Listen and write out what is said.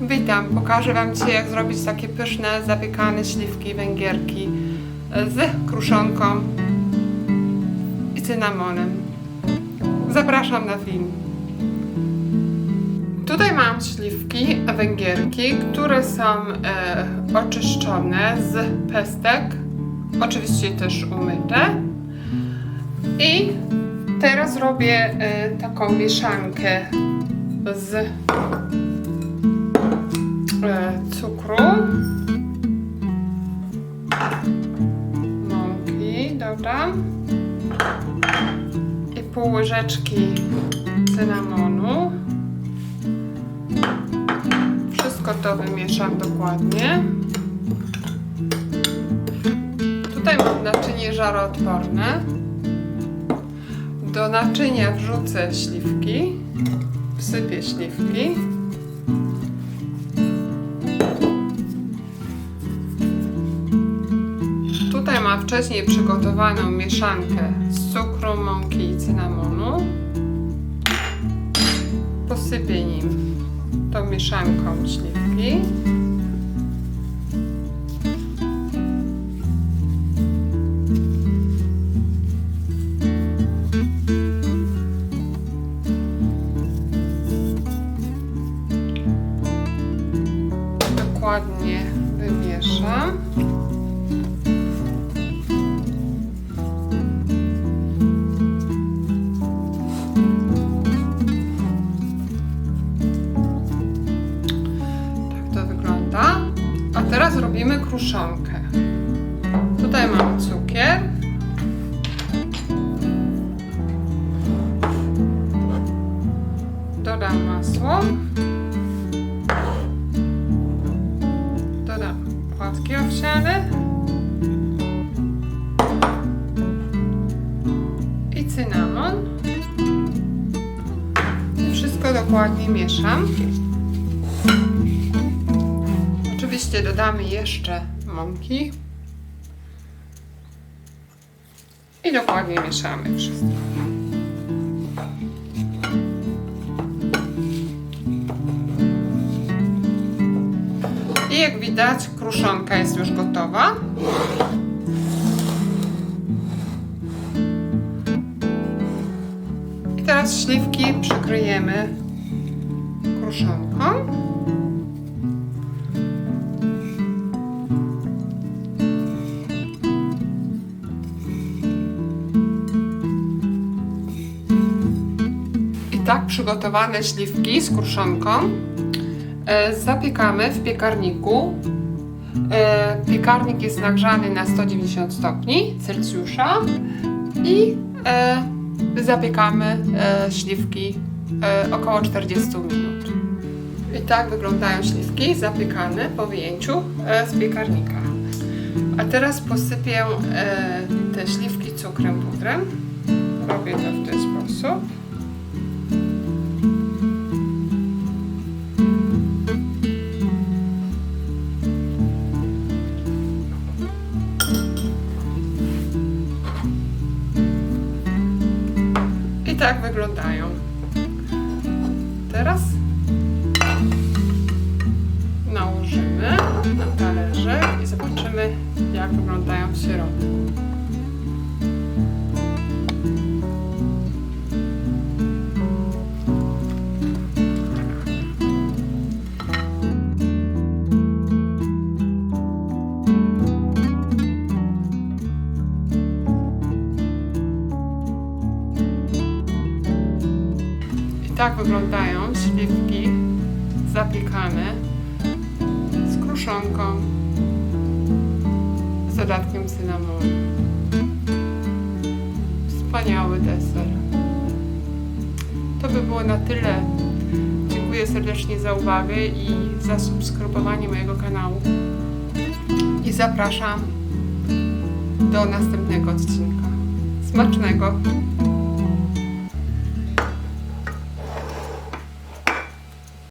Witam, pokażę Wam dzisiaj jak zrobić takie pyszne, zapiekane śliwki węgierki z kruszonką i cynamonem. Zapraszam na film. Tutaj mam śliwki węgierki, które są e, oczyszczone z pestek, oczywiście też umyte. I teraz robię e, taką mieszankę z cukru, mąki dodam i pół łyżeczki cynamonu. Wszystko to wymieszam dokładnie. Tutaj mam naczynie żaroodporne. Do naczynia wrzucę śliwki, wsypię śliwki. Mam wcześniej przygotowaną mieszankę z cukru, mąki i cynamonu. Posypię nim tą mieszanką śliwki. Dokładnie wymieszam. Teraz robimy kruszonkę. Tutaj mam cukier. Dodam masło. Dodam płatki owsiane. I cynamon. I wszystko dokładnie mieszam. Oczywiście dodamy jeszcze mąki. I dokładnie mieszamy wszystko. I jak widać, kruszonka jest już gotowa. I teraz śliwki przykryjemy kruszonką. Tak przygotowane śliwki z kruszonką e, zapiekamy w piekarniku. E, piekarnik jest nagrzany na 190 stopni Celsjusza i e, zapiekamy śliwki około 40 minut. I tak wyglądają śliwki zapiekane po wyjęciu z piekarnika. A teraz posypię te śliwki cukrem pudrem. Robię to w ten sposób. Tak wyglądają. Teraz nałożymy na talerze i zobaczymy, jak wyglądają w środku. Tak wyglądają śliwki zapiekane z kruszonką, z dodatkiem cynamonu. Wspaniały deser. To by było na tyle. Dziękuję serdecznie za uwagę i za subskrybowanie mojego kanału. I zapraszam do następnego odcinka. Smacznego!